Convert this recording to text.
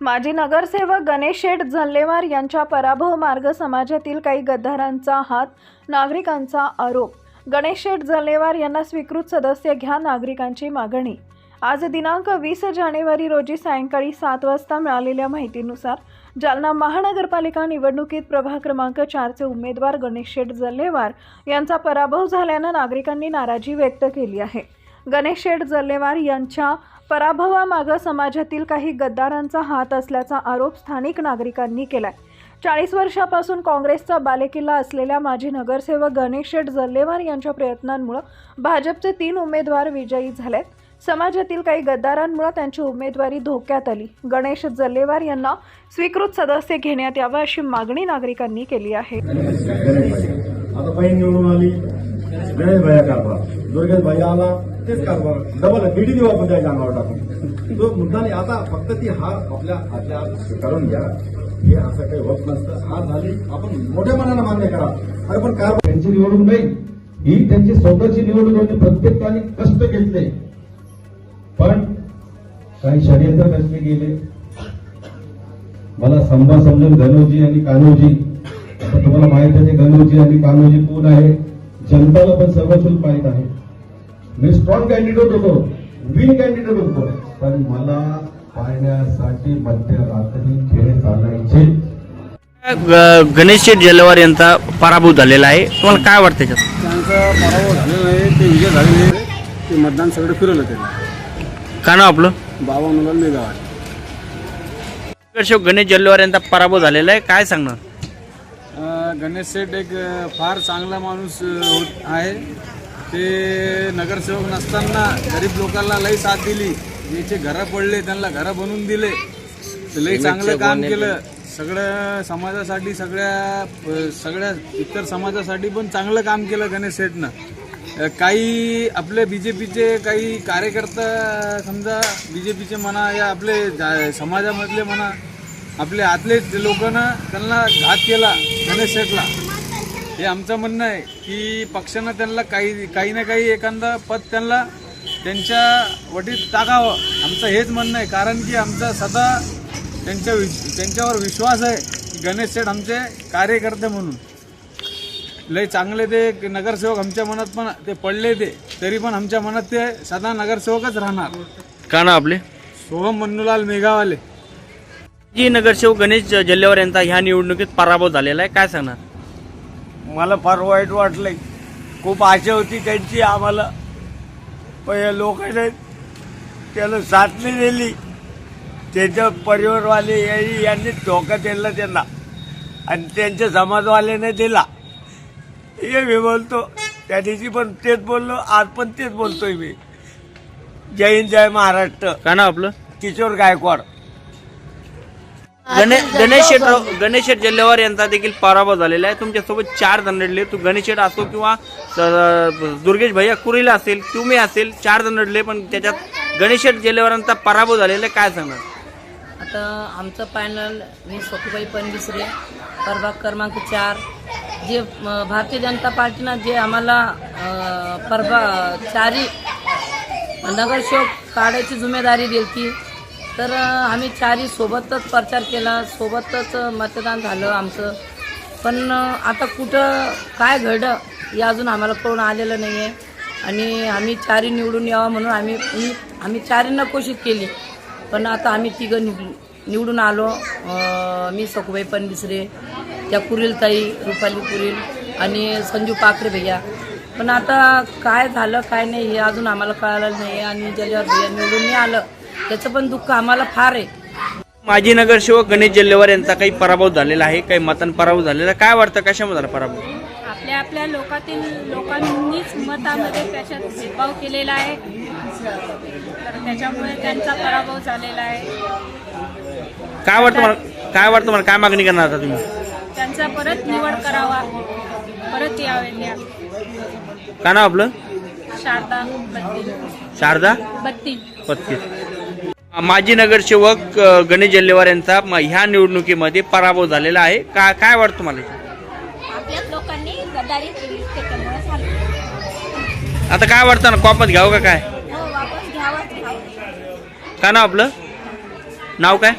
माजी नगरसेवक गणेश शेठ झल्लेवार यांच्या पराभव मार्ग समाजातील काही गद्दारांचा हात नागरिकांचा आरोप. गणेश शेठ झल्लेवार यांना स्वीकृत सदस्य घ्या नागरिकांची मागणी. आज दिनांक वीस जानेवारी रोजी सायंकाळी सात वाजता मिळालेल्या माहितीनुसार जालना महानगरपालिका निवडणुकीत प्रभाग क्रमांक चारचे उमेदवार गणेश शेठ जल्लेवार यांचा पराभव झाल्यानं नागरिकांनी नाराजी व्यक्त केली आहे. गणेश शेठ जल्लेवार यांच्या पराभवामागं समाजातील काही गद्दारांचा हात असल्याचा आरोप स्थानिक नागरिकांनी केलाय. चाळीस वर्षापासून काँग्रेसचा बालेकिल्ला असलेल्या माजी नगरसेवक गणेश शेठ जल्लेवार यांच्या प्रयत्नांमुळे भाजपचे तीन उमेदवार विजयी झालेत. समाजातील काही गद्दारांमुळे त्यांची उमेदवारी धोक्यात आली. गणेश जल्लेवार यांना स्वीकृत सदस्य घेण्यात यावं अशी मागणी नागरिकांनी केली आहे. आता निवडून आली. तेच कारभार डबल बीडी दिवा पण म्हणजे त्याच्या अंगावर टाकून. तो मुद्दा नाही आता फक्त ती हार आपल्या हातल्या स्वीकारून घ्या. हे असं काही होत नसतं. हार झाली आपण मोठ्या मनाने मान्य करा. अरे पण कारभार त्यांची निवडणूक नाही. ही त्यांची स्वतःची निवडणूक होती प्रत्येकाने कष्ट घेतले. पण काही षडयंत्र रचले गेले. मला संभा समजून गणोजी आणि कान्होजी. तुम्हाला माहीत आहे गणोजी आणि कान्होजी कोण आहे? जनताला पण सर्वचूल माहीत आहे. मी स्ट्रॉंग कॅन्डिडेट होतो विन कॅन्डिडेट होतो पण मला पाहण्यासाठी मध्यरात्री खेळ चालायचे. ग- गणेश शेठ जलवार यांचा पराभव झालेला आहे. तुम्हाला काय वाटतं त्याच्यात त्यांचा पराभव झालेला आहे. ते विजय झालेले आहे. ते मतदान सगळं फिरवलं त्यांनी. का नाव आपलं? बाबा मुलाला नगरसेवक गणेश जल्लेवार यांचा पराभव झालेला आहे. काय सांगणार? अं, गणेश शेठ एक अं, फार चांगला माणूस अं, होत आहे. ते नगरसेवक नसताना गरीब लोकांना लई साथ दिली. ज्याचे घरं पडले त्यांना घरं बनवून दिले. लई चांगलं काम केलं. सगळं समाजासाठी सगळ्या सगळ्या इतर समाजासाठी पण चांगलं काम केलं गणेश शेठनं अं, काही आपले बीजेपीचे काही कार्यकर्ता समजा बीजेपीचे म्हणा या आपले जा- समाजामधले म्हणा आपले आतले लोकांना त्यांना घात केला गणेश शेठला हे आमचं म्हणणं आहे की पक्षानं त्यांना काही काही ना काही एखादा पद त्यांना त्यांच्या वटीत टाकावं. आमचं हेच म्हणणं आहे. कारण की आमचा सदा त्यांच्या विश त्यांच्यावर विश्वास आहे की गणेश शेठ आमचे कार्यकर्ते म्हणून. लय चांगले ते नगरसेवक आमच्या मनात पण ते पडले ते तरी पण आमच्या मनात ते सदा नगरसेवकच राहणार. का नाव आपले? सोहम मन्नूलाल मेघावाले. जी नगरसेवक गणेश जल्लेवार यांचा ह्या निवडणुकीत पराभव झालेला आहे. काय सांगणार? मला फार वाईट वाटलंय. खूप आशा होती त्यांची आम्हाला. पण या लोकांनी त्याला साथ नाही दिली. त्याच्या परिवारवाले यांनी यांनी धोका दिला त्यांना. आणि त्यांच्या समाजवाल्याने दिला. हे मी बोलतो. त्या दिवशी पण तेच बोललो आज पण तेच बोलतोय मी. जय हिंद जय महाराष्ट्र. का नाव आपलं? किशोर गायकवाड. गणे गणेश गणेश शेठ जल्लेवार यांचा देखील पराभव झालेला आहे. तुमच्यासोबत चार जण लढले तू गणेश शेठ असो किंवा अं, दुर्गेश भैया कुरीला असेल तुम्ही असेल चार जण लढले पण त्याच्यात गणेश शेठ जल्लेवारांचा पराभव झालेला आहे. काय सांगणार? आता आमचं पॅनल मी सखूबाई पनबिसरे प्रभाग क्रमांक चार. जे भारतीय जनता पार्टीनं जे आम्हाला अ, प्रभा चारी नगरसेवक काढायची जिम्मेदारी दिली तर आम्ही चारही सोबतच प्रचार केला. सोबतच मतदान झालं आमचं. पण आता कुठं काय घडलं हे अजून आम्हाला कळून आलेलं नाही आहे आणि आम्ही चारी निवडून यावं म्हणून आम्ही मी- आम्ही चारींना कोशिश केली. पण आता आम्ही तिघं निवडून निवडून आलो. मी सखुबाई पनबिसरे त्या कुरीलताई रुपाली कुरील आणि संजू पाखरे भैया. पण आता काय झालं काय नाही हे अजून आम्हाला कळालं नाही आणि ज्याच्यावर भैया निवडून आलं त्याचं पण दुःख आम्हाला फार आहे. माजी नगरसेवक गणेश जल्लेवार यांचा काही पराभव झालेला आहे काही मतान पराभव झालेला. काय वाटतं कशामध्ये झाला पराभव? आपल्या आपल्या लोकातील लोकांनीच मतामध्ये त्याच्यात भेदभाव केलेला आहे. तर त्याच्यामुळे त्यांचा पराभव झालेला आहे. काय वाटतं मला काय वाटतं मला काय मागणी करणार आता तुम्ही? त्यांचा परत निवड करावा. परत यावे त्या. काय नाव आपलं? शारदा बत्ती. शारदा? बत्ती. पत्तीस माजी नगरसेवक गणेश जल्लेवार यांचा ह्या निवडणुकीमध्ये पराभव झालेला आहे. का काय वाटतं मला आपल्याच लोकांनी गद्दारी केली त्याच्यामुळे झालं आता काय वाटतं ना कॉपत घ्यावं का काय? हो वापस घ्यावाच घ्यावं. काय नाव आपलं? नाव काय?